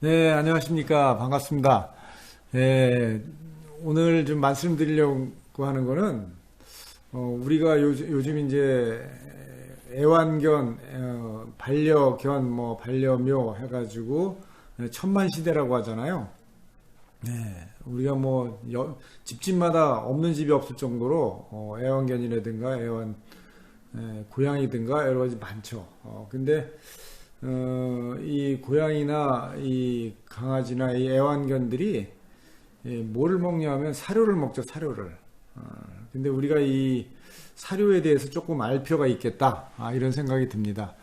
네, 안녕하십니까. 반갑습니다. 네, 오늘 좀 말씀드리려고 하는 거는, 어, 우리가 요즘, 요즘 이제 애완견, 어, 반려견, 뭐, 반려묘 해가지고 천만 시대라고 하잖아요. 네, 우리가 뭐, 여- 집집마다 없는 집이 없을 정도로, 어, 애완견이라든가 애완, 에, 고양이든가 여러 가지 많죠. 어, 근데, 어, 이 고양이나 이 강아지나 이 애완견들이 예, 뭐를 먹냐면 사료를 먹죠, 사료를. 어, 근데 우리가 이 사료에 대해서 조금 알 필요가 있겠다. 아, 이런 생각이 듭니다.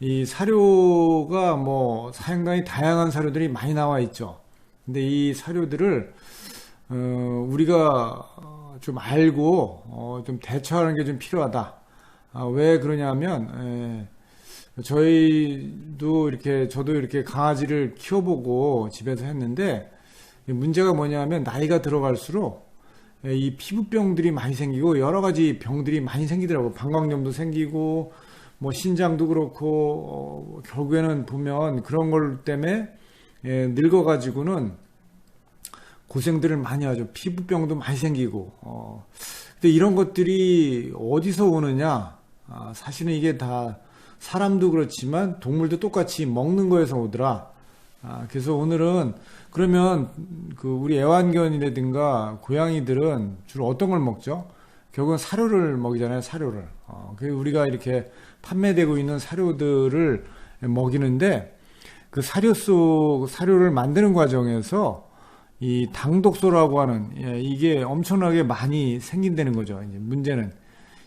이 사료가 뭐 상당히 다양한 사료들이 많이 나와 있죠. 근데 이 사료들을 어, 우리가 어, 좀 알고 어, 좀 대처하는 게 좀 필요하다. 아, 왜 그러냐면 에, 저희도 이렇게 저도 이렇게 강아지를 키워보고 집에서 했는데 이 문제가 뭐냐면 나이가 들어갈수록 예, 이 피부병들이 많이 생기고 여러 가지 병들이 많이 생기더라고. 방광염도 생기고 뭐 신장도 그렇고 어, 결국에는 보면 그런 걸 때문에 예, 늙어가지고는 고생들을 많이 하죠. 피부병도 많이 생기고 어, 근데 이런 것들이 어디서 오느냐? 아, 사실은 이게 다 사람도 그렇지만 동물도 똑같이 먹는 거에서 오더라. 아, 그래서 오늘은 그러면 그 우리 애완견이라든가 고양이들은 주로 어떤 걸 먹죠? 결국은 사료를 먹이잖아요, 사료를. 어, 그 우리가 이렇게 판매되고 있는 사료들을 먹이는데 그 사료 속 사료를 만드는 과정에서 이 당독소라고 하는 예, 이게 엄청나게 많이 생긴다는 거죠. 이제 문제는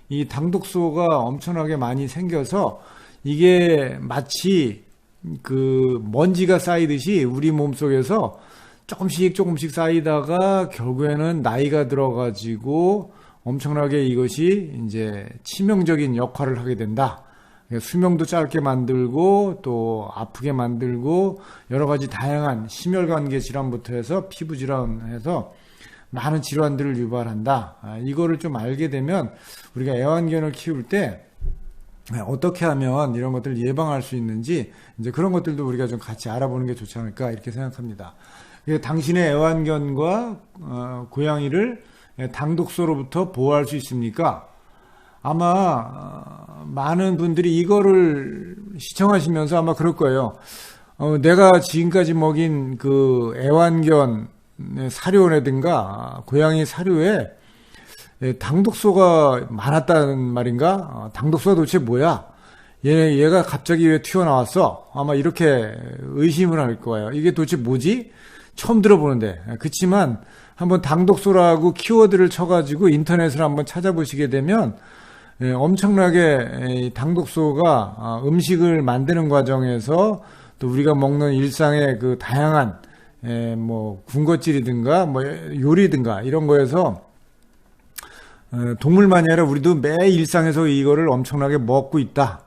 이 당독소가 엄청나게 많이 생겨서 이게 마치 그 먼지가 쌓이듯이 우리 몸 속에서 조금씩 조금씩 쌓이다가 결국에는 나이가 들어가지고 엄청나게 이것이 이제 치명적인 역할을 하게 된다. 수명도 짧게 만들고 또 아프게 만들고 여러 가지 다양한 심혈관계 질환부터 해서 피부 질환해서 많은 질환들을 유발한다. 아, 이거를 좀 알게 되면 우리가 애완견을 키울 때 네, 어떻게 하면 이런 것들을 예방할 수 있는지 이제 그런 것들도 우리가 좀 같이 알아보는 게 좋지 않을까 이렇게 생각합니다. 그래서 당신의 애완견과 어, 고양이를 당독소로부터 보호할 수 있습니까? 아마 어, 많은 분들이 이거를 시청하시면서 아마 그럴 거예요. 어, 내가 지금까지 먹인 그 애완견 사료라든가 고양이 사료에 예, 당독소가 많았다는 말인가? 어, 당독소가 도대체 뭐야? 얘, 얘가 갑자기 왜 튀어나왔어? 아마 이렇게 의심을 할 거예요. 이게 도대체 뭐지? 처음 들어보는데. 그치만 한번 당독소라고 키워드를 쳐가지고 인터넷을 한번 찾아보시게 되면 예, 엄청나게 당독소가 아, 음식을 만드는 과정에서 또 우리가 먹는 일상의 그 다양한 예, 뭐 군것질이든가 뭐 요리든가 이런 거에서 어, 동물만이 아니라 우리도 매 일상에서 이거를 엄청나게 먹고 있다.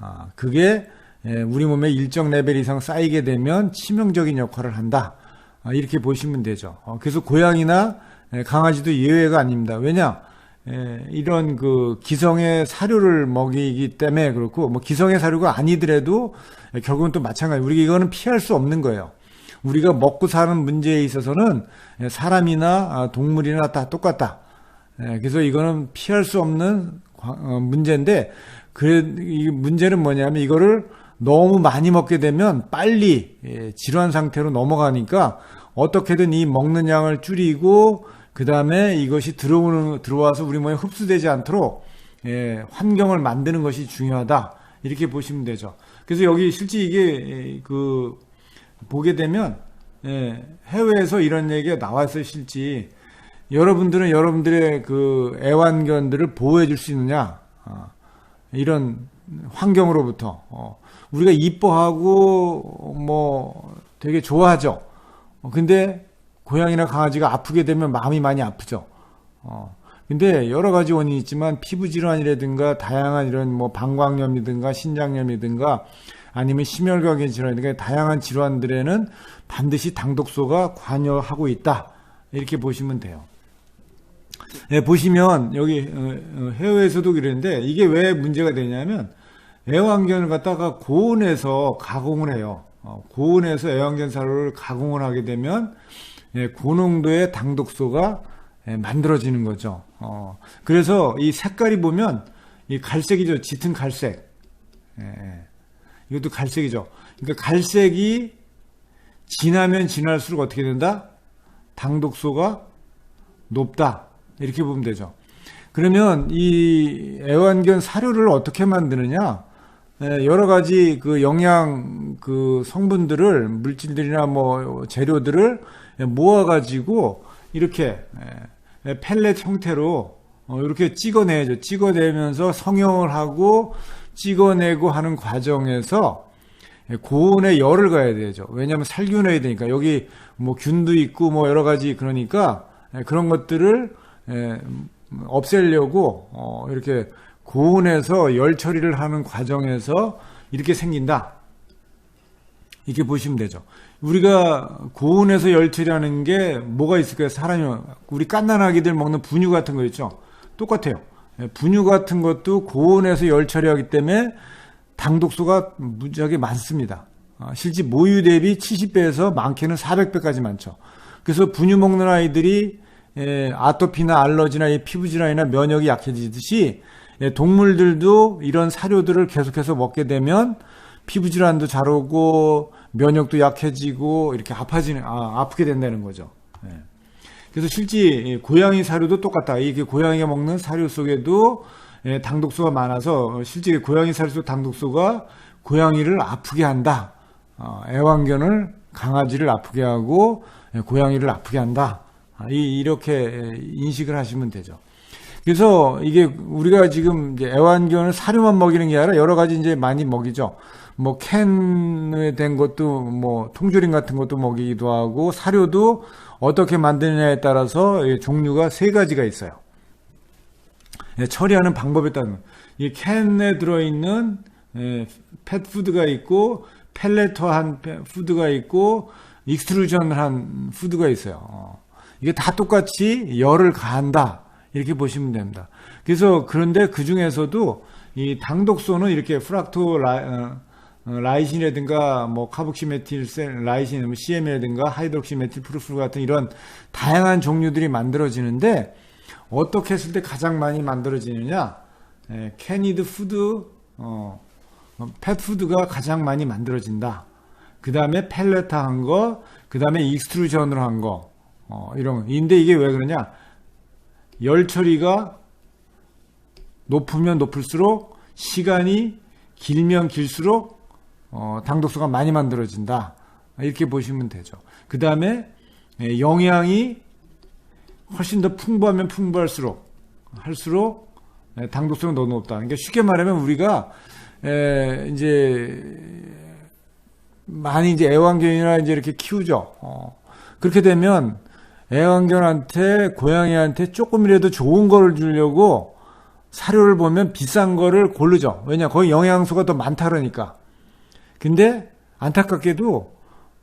아, 그게 예, 우리 몸에 일정 레벨 이상 쌓이게 되면 치명적인 역할을 한다. 아, 이렇게 보시면 되죠. 어, 그래서 고양이나 예, 강아지도 예외가 아닙니다. 왜냐? 예, 이런 그 기성의 사료를 먹이기 때문에 그렇고 뭐 기성의 사료가 아니더라도 결국은 또 마찬가지. 우리가 이거는 피할 수 없는 거예요. 우리가 먹고 사는 문제에 있어서는 사람이나 아, 동물이나 다 똑같다. 예, 그래서 이거는 피할 수 없는 어, 문제인데 그이 문제는 뭐냐면 이거를 너무 많이 먹게 되면 빨리 예, 질환 상태로 넘어가니까 어떻게든 이 먹는 양을 줄이고 그 다음에 이것이 들어오는 들어와서 우리 몸에 흡수되지 않도록 예, 환경을 만드는 것이 중요하다 이렇게 보시면 되죠. 그래서 여기 실제 이게 그 보게 되면 예, 해외에서 이런 얘기가 나왔어요 실제 여러분들은 여러분들의 그 애완견들을 보호해 줄 수 있느냐 어, 이런 환경으로부터 어, 우리가 이뻐하고 뭐 되게 좋아하죠. 어, 근데 고양이나 강아지가 아프게 되면 마음이 많이 아프죠. 어, 근데 여러 가지 원인이 있지만 피부 질환이라든가 다양한 이런 뭐 방광염이든가 신장염이든가 아니면 심혈관계 질환이든가 다양한 질환들에는 반드시 당독소가 관여하고 있다. 이렇게 보시면 돼요. 예, 보시면 여기 어, 어, 해외에서도 그랬는데 이게 왜 문제가 되냐면 애완견을 갖다가 고온에서 가공을 해요. 어, 고온에서 애완견 사료를 가공을 하게 되면 예, 고농도의 당독소가 예, 만들어지는 거죠. 어, 그래서 이 색깔이 보면 이 갈색이죠. 짙은 갈색. 예, 예. 이것도 갈색이죠. 그러니까 갈색이 진하면 진할수록 어떻게 된다? 당독소가 높다. 이렇게 보면 되죠. 그러면 이 애완견 사료를 어떻게 만드느냐? 예, 여러 가지 그 영양 그 성분들을 물질들이나 뭐 재료들을 모아 가지고 이렇게 예, 펠렛 형태로 어, 이렇게 찍어내죠. 찍어내면서 성형을 하고 찍어내고 하는 과정에서 고온에 열을 가야 되죠. 왜냐하면 살균해야 되니까 여기 뭐 균도 있고 뭐 여러 가지 그러니까 그런 것들을 없애려고 어, 이렇게 고온에서 열 처리를 하는 과정에서 이렇게 생긴다. 이렇게 보시면 되죠. 우리가 고온에서 열 처리하는 게 뭐가 있을까요? 사람이 우리 깐난아기들 먹는 분유 같은 거 있죠. 똑같아요. 분유 같은 것도 고온에서 열 처리하기 때문에 당 독소가 무지하게 많습니다. 아, 실제 모유 대비 70배에서 많게는 400배까지 많죠. 그래서 분유 먹는 아이들이 아토피나 알러지나 피부 질환이나 면역이 약해지듯이 동물들도 이런 사료들을 계속해서 먹게 되면 피부 질환도 잘 오고 면역도 약해지고 이렇게 아파지는 아, 아프게 된다는 거죠. 그래서 실제 고양이 사료도 똑같다. 이게 고양이가 먹는 사료 속에도 당독소가 많아서 실제 고양이 사료 속 당독소가 고양이를 아프게 한다. 어, 애완견을 강아지를 아프게 하고 고양이를 아프게 한다. 아, 이렇게 인식을 하시면 되죠. 그래서 이게 우리가 지금 애완견을 사료만 먹이는 게 아니라 여러 가지 이제 많이 먹이죠. 뭐 캔에 된 것도 뭐 통조림 같은 것도 먹이기도 하고 사료도 어떻게 만드느냐에 따라서 종류가 세 가지가 있어요. 예, 처리하는 방법에 따른 이 캔에 들어있는 펫푸드가 있고 펠레터한 푸드가 있고 익스트루전한 푸드가 있어요. 어. 이게 다 똑같이 열을 가한다 이렇게 보시면 됩니다. 그래서 그런데 그 중에서도 이 당독소는 이렇게 프락토 라, 어, 라이신이라든가 뭐 카복시메틸 라이신, 뭐 CM이라든가 하이드록시메틸 프루프 같은 이런 다양한 종류들이 만들어지는데 어떻게 했을 때 가장 많이 만들어지느냐? 예, 캐니드 푸드, 어, 펫푸드가 가장 많이 만들어진다. 그 다음에 펠레타한 거, 그 다음에 익스트루전으로 한 거, 어, 이런 거. 근데 이게 왜 그러냐? 열 처리가 높으면 높을수록 시간이 길면 길수록 어, 당독소가 많이 만들어진다. 이렇게 보시면 되죠. 그 다음에 예, 영양이 훨씬 더 풍부하면 풍부할수록 할수록 예, 당독성이 너무 높다. 그러니까 쉽게 말하면 우리가 에, 이제 많이 이제 애완견이나 이제 이렇게 키우죠. 어, 그렇게 되면 애완견한테 고양이한테 조금이라도 좋은 거를 주려고 사료를 보면 비싼 거를 고르죠. 왜냐 거기 영양소가 더 많다 그러니까. 근데 안타깝게도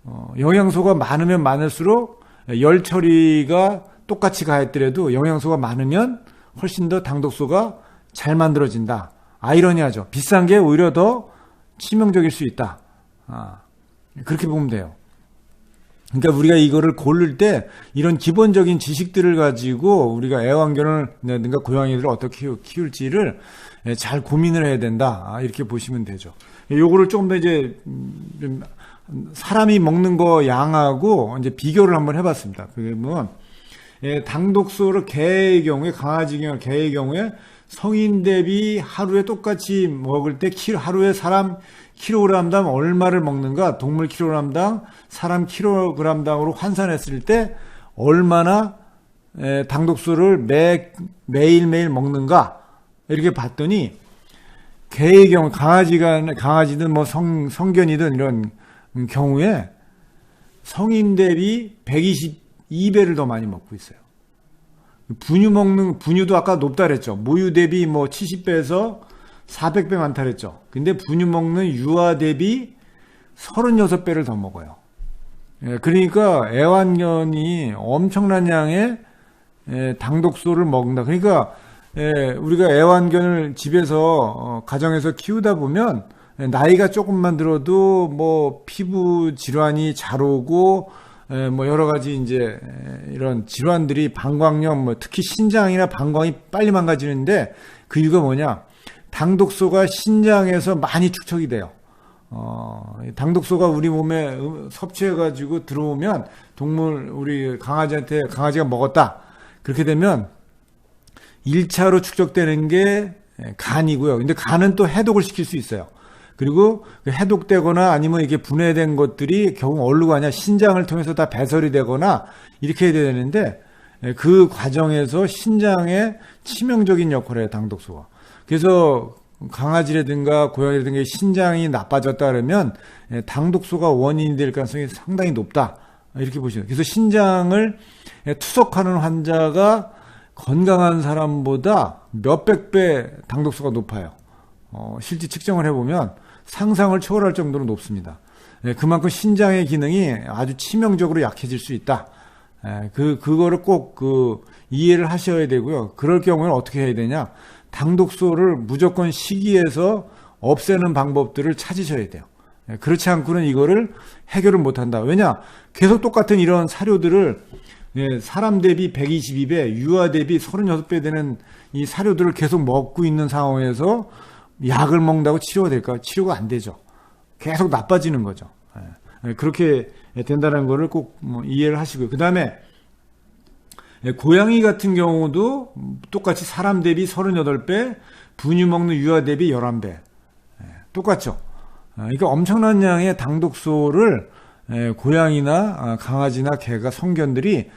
어, 영양소가 많으면 많을수록 열 처리가 똑같이 가했더라도 영양소가 많으면 훨씬 더 당독소가 잘 만들어진다. 아이러니하죠. 비싼 게 오히려 더 치명적일 수 있다. 아, 그렇게 보면 돼요. 그러니까 우리가 이거를 고를 때 이런 기본적인 지식들을 가지고 우리가 애완견을 내든가 고양이들을 어떻게 키울지를 잘 고민을 해야 된다. 아, 이렇게 보시면 되죠. 요거를 조금 더 이제 음, 사람이 먹는 거 양하고 이제 비교를 한번 해봤습니다. 그러면 당독소를 개의 경우에 강아지 경우 개의 경우에 성인 대비 하루에 똑같이 먹을 때 하루에 사람 킬로그램당 얼마를 먹는가 동물 킬로그램당 사람 킬로그램당으로 환산했을 때 얼마나 당 독소를 매, 매일매일 먹는가 이렇게 봤더니 개의 경우 강아지가 강아지든 뭐 성, 성견이든 이런 경우에 성인 대비 122배를 더 많이 먹고 있어요. 분유 먹는 분유도 아까 높다 그랬죠. 모유 대비 뭐 70배에서 400배 많다 그랬죠. 근데 분유 먹는 유아 대비 36배를 더 먹어요. 예, 그러니까 애완견이 엄청난 양의 예, 당독소를 먹는다. 그러니까 예, 우리가 애완견을 집에서 어, 가정에서 키우다 보면 예, 나이가 조금만 들어도 뭐 피부 질환이 잘 오고 예, 뭐 여러 가지 이제 예, 이런 질환들이 방광염 뭐 특히 신장이나 방광이 빨리 망가지는데 그 이유가 뭐냐 당독소가 신장에서 많이 축적이 돼요. 어, 당독소가 우리 몸에 음, 섭취해가지고 들어오면 동물, 우리 강아지한테 강아지가 먹었다. 그렇게 되면 1차로 축적되는 게 간이고요. 근데 간은 또 해독을 시킬 수 있어요. 그리고 그 해독되거나 아니면 이게 분해된 것들이 결국 어디로 가냐 신장을 통해서 다 배설이 되거나 이렇게 해야 되는데 그 과정에서 신장에 치명적인 역할을 해요 당독소가 그래서 강아지라든가 고양이라든가 신장이 나빠졌다 그러면 당독소가 원인이 될 가능성이 상당히 높다 이렇게 보시면 그래서 신장을 투석하는 환자가 건강한 사람보다 몇백 배 당독소가 높아요. 어, 실제 측정을 해보면 상상을 초월할 정도로 높습니다. 예, 그만큼 신장의 기능이 아주 치명적으로 약해질 수 있다. 예, 그, 그거를 꼭 그 이해를 하셔야 되고요. 그럴 경우에는 어떻게 해야 되냐. 당독소를 무조건 시기에서 없애는 방법들을 찾으셔야 돼요. 예, 그렇지 않고는 이거를 해결을 못 한다. 왜냐? 계속 똑같은 이런 사료들을 예, 사람 대비 122배, 유아 대비 36배 되는 이 사료들을 계속 먹고 있는 상황에서 약을 먹는다고 치료가 될까? 치료가 안 되죠. 계속 나빠지는 거죠. 예, 예 그렇게 된다는 거를 꼭뭐 이해를 하시고요. 그 다음에 예, 고양이 같은 경우도 똑같이 사람 대비 38배, 분유 먹는 유아 대비 11배. 예, 똑같죠. 아, 그러니까 엄청난 양의 당독소를 예, 고양이나 아, 강아지나 개가 성견들이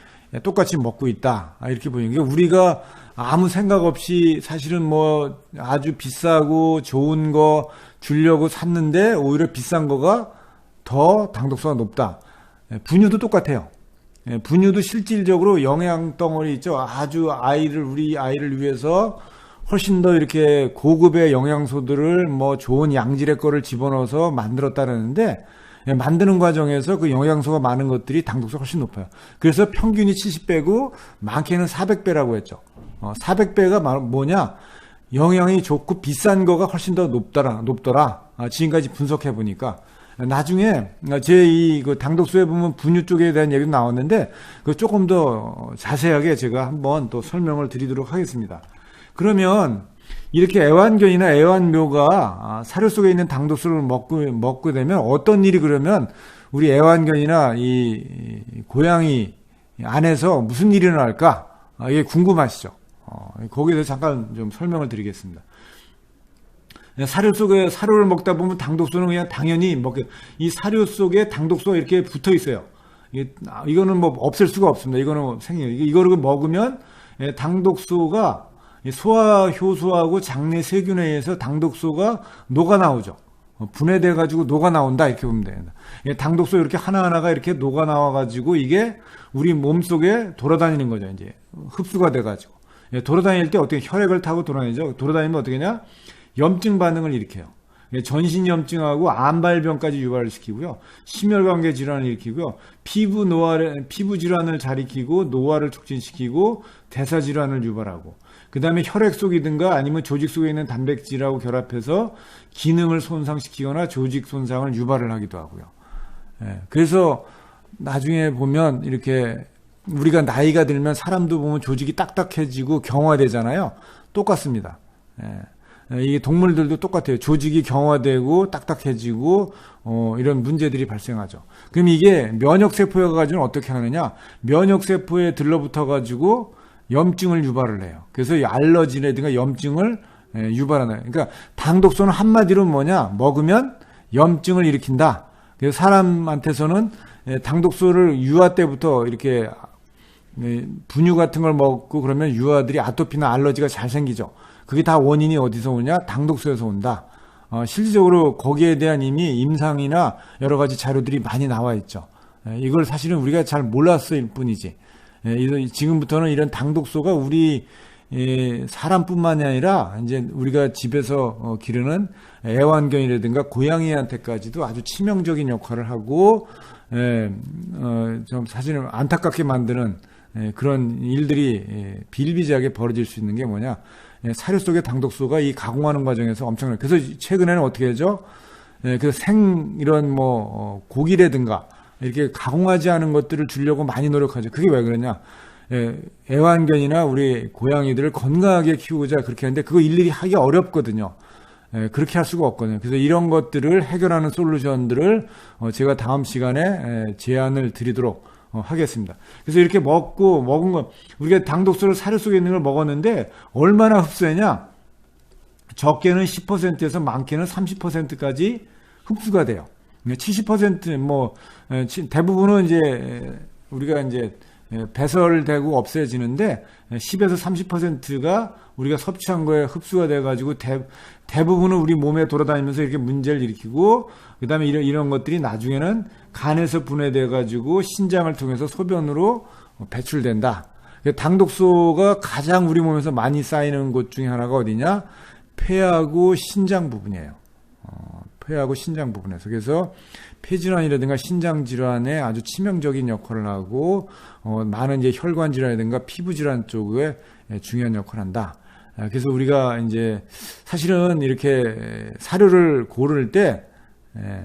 똑같이 먹고 있다. 아, 이렇게 보이는 게 우리가 아무 생각 없이 사실은 뭐 아주 비싸고 좋은 거 주려고 샀는데 오히려 비싼 거가 더 당독소가 높다. 예, 분유도 똑같아요. 분유도 실질적으로 영양 덩어리 있죠. 아주 아이를 우리 아이를 위해서 훨씬 더 이렇게 고급의 영양소들을 뭐 좋은 양질의 거를 집어넣어서 만들었다는데 예, 만드는 과정에서 그 영양소가 많은 것들이 당독소가 훨씬 높아요. 그래서 평균이 70배고 많게는 400배라고 했죠. 어, 400배가 뭐냐? 영양이 좋고 비싼 거가 훨씬 더 높더라, 높더라. 아, 지금까지 분석해 보니까. 나중에 제 이 그 당독소에 보면 분유 쪽에 대한 얘기도 나왔는데 그 조금 더 자세하게 제가 한번 또 설명을 드리도록 하겠습니다. 그러면 이렇게 애완견이나 애완묘가 아, 사료 속에 있는 당독소를 먹고 먹게 되면 어떤 일이 그러면 우리 애완견이나 이 고양이 안에서 무슨 일이 일어날까? 아, 이게 궁금하시죠? 어, 거기에 대해서 잠깐 좀 설명을 드리겠습니다. 사료 속에 사료를 먹다 보면 당독소는 그냥 당연히 먹게 이 사료 속에 당독소가 이렇게 붙어 있어요. 이거는 뭐 없앨 수가 없습니다. 이거는 생겨. 이거를 먹으면 예, 당독소가 소화 효소하고 장내 세균에 의해서 당독소가 녹아 나오죠. 어, 분해돼 가지고 녹아 나온다 이렇게 보면 됩니다. 당독소 이렇게 하나하나가 이렇게 녹아 나와 가지고 이게 우리 몸 속에 돌아다니는 거죠. 이제 흡수가 돼 가지고 예, 돌아다닐 때 어떻게 혈액을 타고 돌아다니죠. 돌아다니면 어떻게 냐 염증 반응을 일으켜요. 예, 전신 염증하고 암발병까지 유발을 시키고요. 심혈관계 질환을 일으키고요. 피부 노화를, 피부 질환을 잘 일으키고 노화를 촉진시키고 대사 질환을 유발하고 그 다음에 혈액 속이든가 아니면 조직 속에 있는 단백질하고 결합해서 기능을 손상시키거나 조직 손상을 유발을 하기도 하고요. 예, 그래서 나중에 보면 이렇게 우리가 나이가 들면 사람도 보면 조직이 딱딱해지고 경화되잖아요. 똑같습니다. 예, 이게 동물들도 똑같아요. 조직이 경화되고 딱딱해지고 어, 이런 문제들이 발생하죠. 그럼 이게 면역 세포가 가지고 어떻게 하느냐? 면역 세포에 들러붙어 가지고 염증을 유발을 해요. 그래서 이 알러지라든가 염증을 예, 유발하는. 그러니까 당독소는 한마디로 뭐냐? 먹으면 염증을 일으킨다. 그래서 사람한테서는 예, 당독소를 유아 때부터 이렇게 예, 분유 같은 걸 먹고 그러면 유아들이 아토피나 알러지가 잘 생기죠. 그게 다 원인이 어디서 오냐? 당독소에서 온다. 어, 실질적으로 거기에 대한 이미 임상이나 여러 가지 자료들이 많이 나와 있죠. 이걸 사실은 우리가 잘 몰랐을 뿐이지. 예, 지금부터는 이런 당독소가 우리 예, 사람뿐만이 아니라 이제 우리가 집에서 어, 기르는 애완견이라든가 고양이한테까지도 아주 치명적인 역할을 하고 예, 어, 좀 사실은 안타깝게 만드는 예, 그런 일들이 예, 비일비재하게 벌어질 수 있는 게 뭐냐? 예, 사료 속의 당독소가 이 가공하는 과정에서 엄청나요. 그래서 최근에는 어떻게 하죠? 예, 그래서 생 이런 뭐 어, 고기라든가 이렇게 가공하지 않은 것들을 주려고 많이 노력하죠. 그게 왜 그러냐? 예, 애완견이나 우리 고양이들을 건강하게 키우고자 그렇게 하는데 그거 일일이 하기 어렵거든요. 예, 그렇게 할 수가 없거든요. 그래서 이런 것들을 해결하는 솔루션들을 어, 제가 다음 시간에 예, 제안을 드리도록 어, 하겠습니다. 그래서 이렇게 먹고 먹은 거 우리가 당 독소를 사료 속에 있는 걸 먹었는데 얼마나 흡수했냐? 적게는 10%에서 많게는 30%까지 흡수가 돼요. 70%뭐 대부분은 이제 에, 우리가 이제 에, 배설되고 없애지는데 10에서 30%가 우리가 섭취한 거에 흡수가 돼가지고 대, 대부분은 우리 몸에 돌아다니면서 이렇게 문제를 일으키고 그 다음에 이런 이런 것들이 나중에는 간에서 분해돼가지고 신장을 통해서 소변으로 배출된다. 당독소가 가장 우리 몸에서 많이 쌓이는 곳 중에 하나가 어디냐? 폐하고 신장 부분이에요. 어, 폐하고 신장 부분에서 그래서 폐질환이라든가 신장 질환에 아주 치명적인 역할을 하고 어, 많은 이제 혈관 질환이라든가 피부 질환 쪽에 중요한 역할을 한다. 아, 그래서 우리가 이제 사실은 이렇게 사료를 고를 때 에,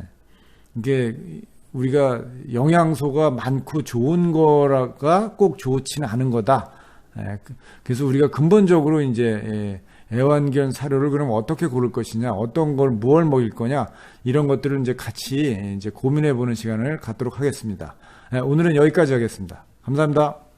이게 우리가 영양소가 많고 좋은 거가 꼭 좋지는 않은 거다. 에, 그- 그래서 우리가 근본적으로 이제 에, 애완견 사료를 그럼 어떻게 고를 것이냐, 어떤 걸 무얼 먹일 거냐 이런 것들을 이제 같이 이제 고민해 보는 시간을 갖도록 하겠습니다. 에, 오늘은 여기까지 하겠습니다. 감사합니다.